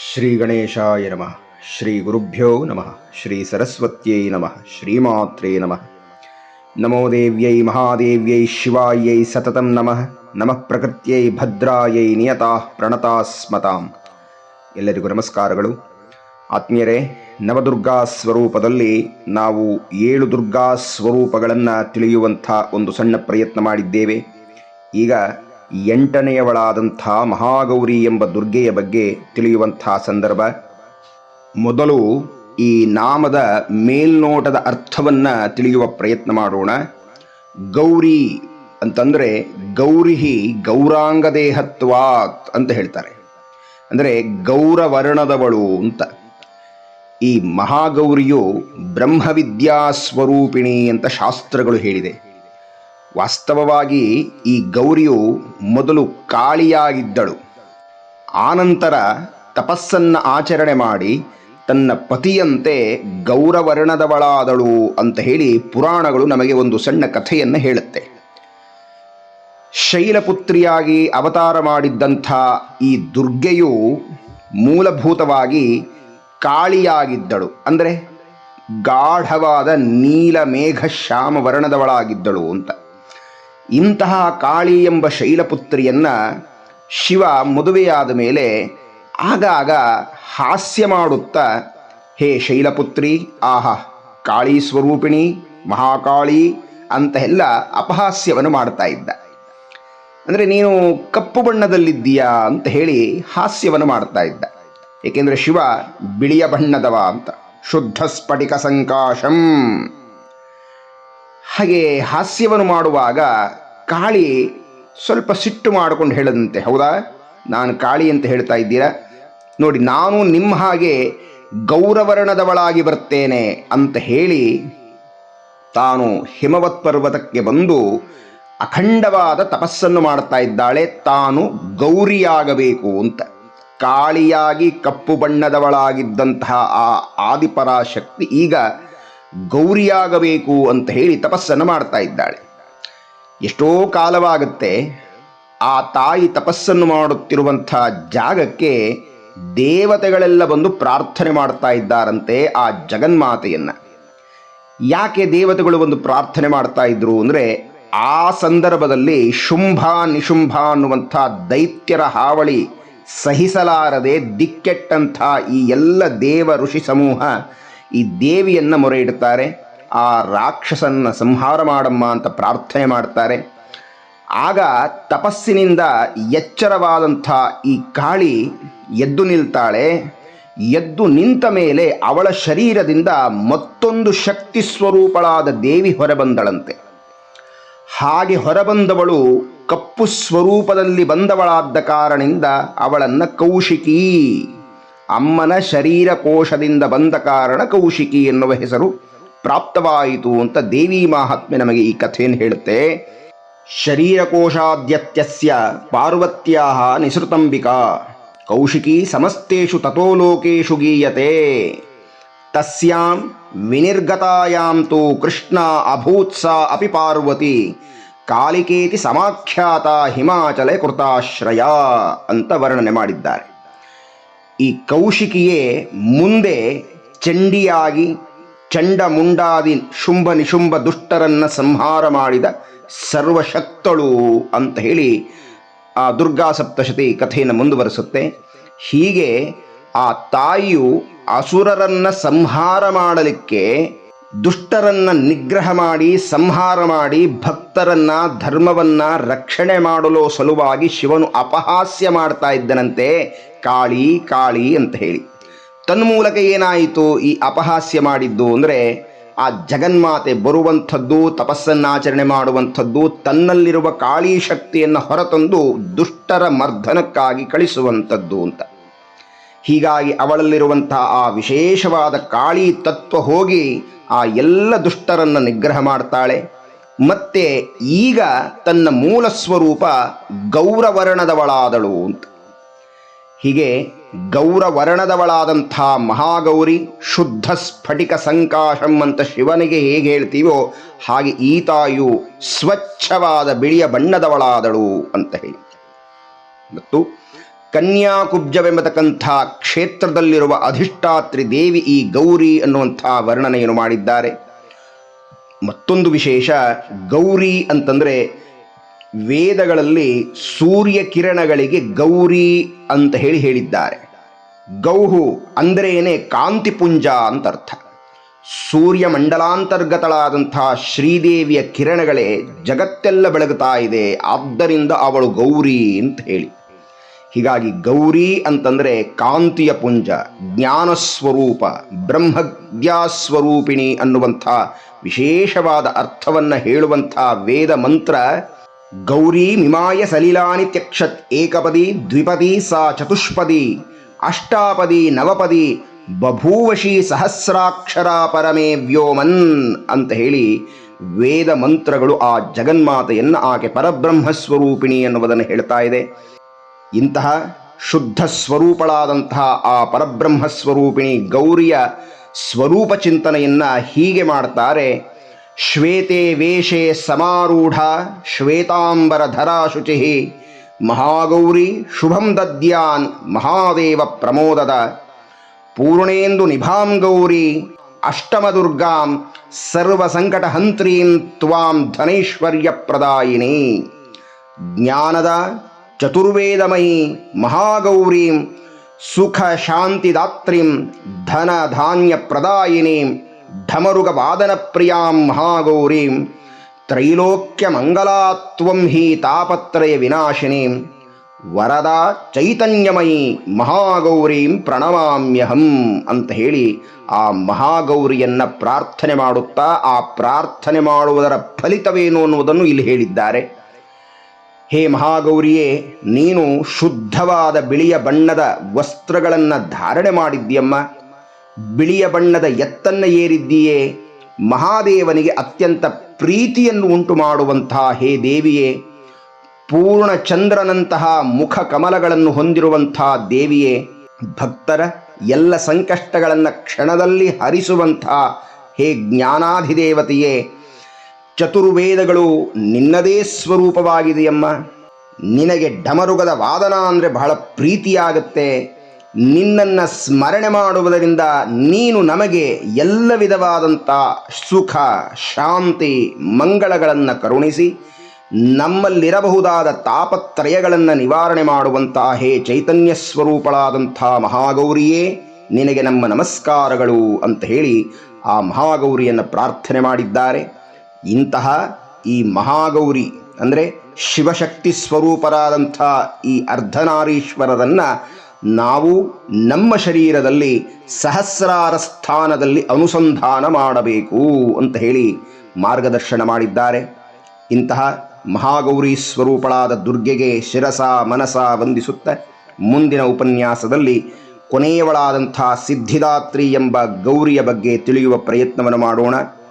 ಶ್ರೀ ಗಣೇಶಾಯ ನಮಃ ಶ್ರೀ ಗುರುಭ್ಯೋ ನಮಃ ಶ್ರೀ ಸರಸ್ವತ್ಯೈ ನಮಃ ಶ್ರೀಮಾತ್ರೇ ನಮಃ ನಮೋ ದೇವ್ಯೈ ಮಹಾದೇವ್ಯೈ ಶಿವಾಯೈ ಸತತಂ ನಮಃ ನಮಃ ಪ್ರಕೃತ್ಯೈ ಭದ್ರಾಯೈ ನಿಯತಾ ಪ್ರಣತಾಸ್ಮತಾಂ ಎಲ್ಲರಿಗೂ ನಮಸ್ಕಾರಗಳು. ಆತ್ಮೀಯರೇ, ನವದುರ್ಗಾ ಸ್ವರೂಪದಲ್ಲಿ ನಾವು ಏಳು ದುರ್ಗಾ ಸ್ವರೂಪಗಳನ್ನು ತಿಳಿಯುವಂಥ ಒಂದು ಸಣ್ಣ ಪ್ರಯತ್ನ ಮಾಡಿದ್ದೇವೆ. ಈಗ ಎಂಟನೆಯವಳಾದಂಥ ಮಹಾಗೌರಿ ಎಂಬ ದುರ್ಗೆಯ ಬಗ್ಗೆ ತಿಳಿಯುವಂಥ ಸಂದರ್ಭ. ಮೊದಲು ಈ ನಾಮದ ಮೇಲ್ನೋಟದ ಅರ್ಥವನ್ನು ತಿಳಿಯುವ ಪ್ರಯತ್ನ ಮಾಡೋಣ. ಗೌರಿ ಅಂತಂದರೆ ಗೌರಿಹಿ ಗೌರಾಂಗದೇಹತ್ವಾತ್ ಅಂತ ಹೇಳ್ತಾರೆ. ಅಂದರೆ ಗೌರವರ್ಣದವಳು ಅಂತ. ಈ ಮಹಾಗೌರಿಯು ಬ್ರಹ್ಮವಿದ್ಯಾ ಸ್ವರೂಪಿಣಿ ಅಂತ ಶಾಸ್ತ್ರಗಳು ಹೇಳಿದೆ. ವಾಸ್ತವವಾಗಿ ಈ ಗೌರಿಯು ಮೊದಲು ಕಾಳಿಯಾಗಿದ್ದಳು. ಆನಂತರ ತಪಸ್ಸನ್ನು ಆಚರಣೆ ಮಾಡಿ ತನ್ನ ಪತಿಯಂತೆ ಗೌರವರ್ಣದವಳಾದಳು ಅಂತ ಹೇಳಿ ಪುರಾಣಗಳು ನಮಗೆ ಒಂದು ಸಣ್ಣ ಕಥೆಯನ್ನು ಹೇಳುತ್ತೆ. ಶೈಲಪುತ್ರಿಯಾಗಿ ಅವತಾರ ಮಾಡಿದ್ದಂಥ ಈ ದುರ್ಗೆಯು ಮೂಲಭೂತವಾಗಿ ಕಾಳಿಯಾಗಿದ್ದಳು. ಅಂದರೆ ಗಾಢವಾದ ನೀಲ ಮೇಘ ಶ್ಯಾಮ ವರ್ಣದವಳಾಗಿದ್ದಳು ಅಂತ. ಇಂತಹ ಕಾಳಿ ಎಂಬ ಶೈಲಪುತ್ರಿಯನ್ನ ಶಿವ ಮದುವೆಯಾದ ಮೇಲೆ ಆಗಾಗ ಹಾಸ್ಯ ಮಾಡುತ್ತಾ, ಹೇ ಶೈಲಪುತ್ರಿ, ಆಹಾ, ಕಾಳಿ ಸ್ವರೂಪಿಣಿ, ಮಹಾಕಾಳಿ ಅಂತ ಎಲ್ಲ ಅಪಹಾಸ್ಯವನ್ನು ಮಾಡ್ತಾ ಇದ್ದ. ಅಂದರೆ, ನೀನು ಕಪ್ಪು ಬಣ್ಣದಲ್ಲಿದ್ದೀಯಾ ಅಂತ ಹೇಳಿ ಹಾಸ್ಯವನ್ನು ಮಾಡ್ತಾ ಇದ್ದ. ಏಕೆಂದರೆ ಶಿವ ಬಿಳಿಯ ಬಣ್ಣದವ ಅಂತ. ಶುದ್ಧ ಸ್ಫಟಿಕ ಸಂಕಾಶಂ. ಹಾಗೆ ಹಾಸ್ಯವನ್ನು ಮಾಡುವಾಗ ಕಾಳಿ ಸ್ವಲ್ಪ ಸಿಟ್ಟು ಮಾಡಿಕೊಂಡು ಹೇಳದಂತೆ. ಹೌದಾ? ನಾನು ಕಾಳಿ ಅಂತ ಹೇಳ್ತಾ ಇದ್ದೀರಾ? ನೋಡಿ, ನಾನು ನಿಮ್ಮ ಹಾಗೆ ಗೌರವರ್ಣದವಳಾಗಿ ಬರ್ತೇನೆ ಅಂತ ಹೇಳಿ ತಾನು ಹಿಮವತ್ ಪರ್ವತಕ್ಕೆ ಬಂದು ಅಖಂಡವಾದ ತಪಸ್ಸನ್ನು ಮಾಡ್ತಾ ಇದ್ದಾಳೆ. ತಾನು ಗೌರಿಯಾಗಬೇಕು ಅಂತ. ಕಾಳಿಯಾಗಿ ಕಪ್ಪು ಬಣ್ಣದವಳಾಗಿದ್ದಂತಹ ಆ ಆದಿಪರಾಶಕ್ತಿ ಈಗ ಗೌರಿಯಾಗಬೇಕು ಅಂತ ಹೇಳಿ ತಪಸ್ಸನ್ನು ಮಾಡ್ತಾ ಇದ್ದಾಳೆ. ಎಷ್ಟೋ ಕಾಲವಾಗುತ್ತೆ ಆ ತಾಯಿ ತಪಸ್ಸನ್ನು ಮಾಡುತ್ತಿರುವಂಥ ಜಾಗಕ್ಕೆ ದೇವತೆಗಳೆಲ್ಲ ಬಂದು ಪ್ರಾರ್ಥನೆ ಮಾಡ್ತಾ ಇದ್ದಾರಂತೆ ಆ ಜಗನ್ಮಾತೆಯನ್ನು. ಯಾಕೆ ದೇವತೆಗಳು ಒಂದು ಪ್ರಾರ್ಥನೆ ಮಾಡ್ತಾ ಇದ್ರು ಅಂದರೆ ಆ ಸಂದರ್ಭದಲ್ಲಿ ಶುಂಭ ನಿಶುಂಭ ಅನ್ನುವಂಥ ದೈತ್ಯರ ಹಾವಳಿ ಸಹಿಸಲಾರದೆ ದಿಕ್ಕೆಟ್ಟಂಥ ಈ ಎಲ್ಲ ದೇವ ಋಷಿ ಸಮೂಹ ಈ ದೇವಿಯನ್ನ ಮೊರೆ ಇಡುತ್ತಾರೆ ಆ ರಾಕ್ಷಸನ್ನ ಸಂಹಾರ ಮಾಡಮ್ಮ ಅಂತ ಪ್ರಾರ್ಥನೆ ಮಾಡ್ತಾರೆ. ಆಗ ತಪಸ್ಸಿನಿಂದ ಎಚ್ಚರವಾದಂಥ ಈ ಕಾಳಿ ಎದ್ದು ನಿಲ್ತಾಳೆ. ಎದ್ದು ನಿಂತ ಮೇಲೆ ಅವಳ ಶರೀರದಿಂದ ಮತ್ತೊಂದು ಶಕ್ತಿ ಸ್ವರೂಪಳಾದ ದೇವಿ ಹೊರಬಂದಳಂತೆ. ಹಾಗೆ ಹೊರಬಂದವಳು ಕಪ್ಪು ಸ್ವರೂಪದಲ್ಲಿ ಬಂದವಳಾದ ಕಾರಣದಿಂದ ಅವಳನ್ನು ಕೌಶಿಕಿ ಅಮ್ಮನ ಶರೀರ ಕೋಶದಿಂದ ಬಂದ ಕಾರಣ ಕೌಶಿಕಿ ಎನ್ನುವ ಹೆಸರು ಪ್ರಾಪ್ತವಾಯಿತು ಅಂತ ದೇವಿ ಮಹಾತ್ಮೆ ನಮಗೆ ಈ ಕಥೆಯನ್ನು ಹೇಳುತ್ತೆ. ಶರೀರಕೋಶಾದ್ಯತ್ಯಸ್ಯ ಪಾರ್ವತ್ಯಾ ನಿಸೃತಂಬಿಕಾ. ಕೌಶಿಕಿ ಸಮಸ್ತೇಷು ತಥೋ ಲೋಕೇಶು ಗೀಯತೆ. ತಸ್ಯಾಂ ವಿನಿರ್ಗತಾಯಾಂ ತು ಕೃಷ್ಣ ಅಭೂತ್ಸ ಅಪಿ ಪಾರ್ವತಿ. ಕಾಲಿಕೇತಿ ಸಮಾಖ್ಯಾತ ಹಿಮಾಚಲೆ ಕೃತಾಶ್ರಯ ಅಂತ ವರ್ಣನೆ ಮಾಡಿದ್ದಾರೆ. ಈ ಕೌಶಿಕಿಯೇ ಮುಂದೆ ಚಂಡಿಯಾಗಿ ಚಂಡ ಮುಂಡಾದಿ ಶುಂಭ ನಿಶುಂಭ ದುಷ್ಟರನ್ನ ಸಂಹಾರ ಮಾಡಿದ ಸರ್ವಶಕ್ತಳು ಅಂತ ಹೇಳಿ ಆ ದುರ್ಗಾ ಸಪ್ತಶತಿ ಕಥೆಯನ್ನು ಮುಂದುವರೆಸುತ್ತೆ. ಹೀಗೆ ಆ ತಾಯಿಯು ಅಸುರರನ್ನ ಸಂಹಾರ ಮಾಡಲಿಕ್ಕೆ ದುಷ್ಟರನ್ನ ನಿಗ್ರಹ ಮಾಡಿ, ಸಂಹಾರ ಮಾಡಿ, ಭಕ್ತರನ್ನ, ಧರ್ಮವನ್ನ ರಕ್ಷಣೆ ಮಾಡಲು ಸಲುವಾಗಿ ಶಿವನು ಅಪಹಾಸ್ಯ ಮಾಡ್ತಾ ಇದ್ದನಂತೆ ಕಾಳಿ ಕಾಳಿ ಅಂತ ಹೇಳಿ. ತನ್ಮೂಲಕ ಏನಾಯಿತು ಈ ಅಪಹಾಸ್ಯ ಮಾಡಿದ್ದು ಅಂದರೆ ಆ ಜಗನ್ಮಾತೆ ಬರುವಂಥದ್ದು, ತಪಸ್ಸನ್ನಾಚರಣೆ ಮಾಡುವಂಥದ್ದು, ತನ್ನಲ್ಲಿರುವ ಕಾಳಿ ಶಕ್ತಿಯನ್ನು ಹೊರತಂದು ದುಷ್ಟರ ಮರ್ಧನಕ್ಕಾಗಿ ಕಳಿಸುವಂಥದ್ದು ಅಂತ. ಹೀಗಾಗಿ ಅವಳಲ್ಲಿರುವಂತಹ ಆ ವಿಶೇಷವಾದ ಕಾಳಿ ತತ್ವ ಹೋಗಿ ಆ ಎಲ್ಲ ದುಷ್ಟರನ್ನು ನಿಗ್ರಹ ಮಾಡ್ತಾಳೆ. ಮತ್ತೆ ಈಗ ತನ್ನ ಮೂಲ ಸ್ವರೂಪ ಗೌರವರ್ಣದವಳಾದಳು ಅಂತ. ಹೀಗೆ ಗೌರವರ್ಣದವಳಾದಂಥ ಮಹಾಗೌರಿ ಶುದ್ಧ ಸ್ಫಟಿಕ ಸಂಕಾಶಂ ಅಂತ ಶಿವನಿಗೆ ಹೇಗೆ ಹೇಳ್ತೀವೋ ಹಾಗೆ ಈತಾಯು ಸ್ವಚ್ಛವಾದ ಬಿಳಿಯ ಬಣ್ಣದವಳಾದಳು ಅಂತ ಹೇಳಿ. ಮತ್ತು ಕನ್ಯಾಕುಬ್ಜವೆಂಬತಕ್ಕಂಥ ಕ್ಷೇತ್ರದಲ್ಲಿರುವ ಅಧಿಷ್ಠಾತ್ರಿ ದೇವಿ ಈ ಗೌರಿ ಅನ್ನುವಂಥ ವರ್ಣನೆಯನ್ನು ಮಾಡಿದ್ದಾರೆ. ಮತ್ತೊಂದು ವಿಶೇಷ, ಗೌರಿ ಅಂತಂದರೆ ವೇದಗಳಲ್ಲಿ ಸೂರ್ಯ ಕಿರಣಗಳಿಗೆ ಗೌರಿ ಅಂತ ಹೇಳಿ ಹೇಳಿದ್ದಾರೆ. ಗೌಹು ಅಂದರೇನೆ ಕಾಂತಿಪುಂಜ ಅಂತ ಅರ್ಥ. ಸೂರ್ಯ ಮಂಡಲಾಂತರ್ಗತಳಾದಂಥ ಶ್ರೀದೇವಿಯ ಕಿರಣಗಳೇ ಜಗತ್ತೆಲ್ಲ ಬೆಳಗುತ್ತಾ ಇದೆ, ಆದ್ದರಿಂದ ಅವಳು ಗೌರಿ ಅಂತ ಹೇಳಿ. ಹೀಗಾಗಿ ಗೌರಿ ಅಂತಂದರೆ ಕಾಂತಿಯ ಪುಂಜ, ಜ್ಞಾನ ಸ್ವರೂಪ ಬ್ರಹ್ಮಜ್ಞಾಸ್ವರೂಪಿಣಿ ಅನ್ನುವಂಥ ವಿಶೇಷವಾದ ಅರ್ಥವನ್ನು ಹೇಳುವಂಥ ವೇದ ಮಂತ್ರ ಗೌರಿ ಮಿಮಾಯ ಸಲಿಲಾನಿ ತ್ಯಕ್ಷತ್ ಏಕಪದಿ, ದ್ವಿಪದಿ, ಸಾ ಚತುಷ್ಪದಿ, ಅಷ್ಟಾಪದಿ, ನವಪದಿ, ಬಭೂವಶಿ ಸಹಸ್ರಾಕ್ಷರ ಪರಮೇ ವ್ಯೋಮನ್ ಅಂತ ಹೇಳಿ ವೇದ ಮಂತ್ರಗಳು ಆ ಜಗನ್ಮಾತೆಯನ್ನು ಆಕೆ ಪರಬ್ರಹ್ಮ ಸ್ವರೂಪಿಣಿ ಎನ್ನುವುದನ್ನು ಹೇಳ್ತಾ ಇದೆ. ಇಂತಹ ಶುದ್ಧ ಸ್ವರೂಪಳಾದಂತಹ ಆ ಪರಬ್ರಹ್ಮ ಸ್ವರೂಪಿಣಿ ಗೌರಿಯ ಸ್ವರೂಪ ಚಿಂತನೆಯನ್ನು ಹೀಗೆ ಮಾಡ್ತಾರೆ. ಶ್ವೇತೆ ವೇಷೆ ಸಮಾರೂಢ ಶ್ವೇತಾಂಬರಧರಾ ಶುಚಿ ಮಹಾಗೌರಿ ಶುಭಂ ದದ್ಯಾನ್ ಮಹಾದೇವ ಪ್ರಮೋದದ ಪೂರ್ಣೇಂದು ನಿಭಾಂ ಗೌರಿ ಅಷ್ಟಮದುರ್ಗಾಂ ಸರ್ವಸಂಕಟಹಂತ್ರೀಂ ತ್ವಾಂ ಧನೈಶ್ವರ್ಯ ಪ್ರದಾಯಿನಿ ಜ್ಞಾನದ ಚತುರ್ವೇದಮಯಿ ಮಹಾಗೌರೀಂ ಸುಖ ಶಾಂತಿದಾತ್ರೀಂ ಧನ ಧಾನ್ಯ ಪ್ರದಾಯಿನೀಂ ಢಮರುಗ ವಾದನ ಪ್ರಿಯಾಂ ಮಹಾಗೌರೀಂ ತ್ರೈಲೋಕ್ಯ ಮಂಗಲಾತ್ವಂ ಹಿ ತಾಪತ್ರಯ ವಿನಾಶಿನೀಂ ವರದ ಚೈತನ್ಯಮಯಿ ಮಹಾಗೌರೀಂ ಪ್ರಣಮಾಮ್ಯಹಂ ಅಂತ ಹೇಳಿ ಆ ಮಹಾಗೌರಿಯನ್ನ ಪ್ರಾರ್ಥನೆ ಮಾಡುತ್ತಾ ಆ ಪ್ರಾರ್ಥನೆ ಮಾಡುವುದರ ಫಲಿತವೇನು ಅನ್ನುವುದನ್ನು ಇಲ್ಲಿ ಹೇಳಿದ್ದಾರೆ. ಹೇ ಮಹಾಗೌರಿಯೇ, ನೀನು ಶುದ್ಧವಾದ ಬಿಳಿಯ ಬಣ್ಣದ ವಸ್ತ್ರಗಳನ್ನು ಧಾರಣೆ ಮಾಡಿದ್ಯಮ್ಮ ಬಿಳಿಯ ಬಣ್ಣದ ಎತ್ತನ್ನು ಏರಿದ್ದೀಯೇ. ಮಹಾದೇವನಿಗೆ ಅತ್ಯಂತ ಪ್ರೀತಿಯನ್ನು ಉಂಟು ಮಾಡುವಂತಹ ಹೇ ದೇವಿಯೇ. ಪೂರ್ಣ ಚಂದ್ರನಂತಹ ಮುಖ ಕಮಲಗಳನ್ನು ಹೊಂದಿರುವಂತಹ ದೇವಿಯೇ. ಭಕ್ತರ ಎಲ್ಲ ಸಂಕಷ್ಟಗಳನ್ನು ಕ್ಷಣದಲ್ಲಿ ಹರಿಸುವಂಥ ಹೇ ಜ್ಞಾನಾಧಿದೇವತೆಯೇ. ಚತುರ್ವೇದಗಳು ನಿನ್ನದೇ ಸ್ವರೂಪವಾಗಿದೆಯಮ್ಮ ನಿನಗೆ ಡಮರುಗದ ವಾದನ ಅಂದರೆ ಬಹಳ ಪ್ರೀತಿಯಾಗುತ್ತೆ. ನಿನ್ನನ್ನು ಸ್ಮರಣೆ ಮಾಡುವುದರಿಂದ ನೀನು ನಮಗೆ ಎಲ್ಲ ವಿಧವಾದಂಥ ಸುಖ, ಶಾಂತಿ, ಮಂಗಳಗಳನ್ನು ಕರುಣಿಸಿ ನಮ್ಮಲ್ಲಿರಬಹುದಾದ ತಾಪತ್ರಯಗಳನ್ನು ನಿವಾರಣೆ ಮಾಡುವಂಥ ಹೇ ಚೈತನ್ಯ ಸ್ವರೂಪಳಾದಂಥ ಮಹಾಗೌರಿಯೇ, ನಿನಗೆ ನಮ್ಮ ನಮಸ್ಕಾರಗಳು ಅಂತ ಹೇಳಿ ಆ ಮಹಾಗೌರಿಯನ್ನು ಪ್ರಾರ್ಥನೆ ಮಾಡಿದ್ದಾರೆ. ಇಂತಹ ಈ ಮಹಾಗೌರಿ, ಅಂದರೆ ಶಿವಶಕ್ತಿ ಸ್ವರೂಪರಾದಂಥ ಈ ಅರ್ಧನಾರೀಶ್ವರರನ್ನು ನಾವು ನಮ್ಮ ಶರೀರದಲ್ಲಿ ಸಹಸ್ರಾರ ಸ್ಥಾನದಲ್ಲಿ ಅನುಸಂಧಾನ ಮಾಡಬೇಕು ಅಂತ ಹೇಳಿ ಮಾರ್ಗದರ್ಶನ ಮಾಡಿದ್ದಾರೆ. ಇಂತಹ ಮಹಾಗೌರಿ ಸ್ವರೂಪಳಾದ ದುರ್ಗೆಗೆ ಶಿರಸ ಮನಸ ವಂದಿಸುತ್ತ ಮುಂದಿನ ಉಪನ್ಯಾಸದಲ್ಲಿ ಕೊನೆಯವಳಾದಂಥ ಸಿದ್ಧಿದಾತ್ರಿ ಎಂಬ ಗೌರಿಯ ಬಗ್ಗೆ ತಿಳಿಯುವ ಪ್ರಯತ್ನವನ್ನು ಮಾಡೋಣ.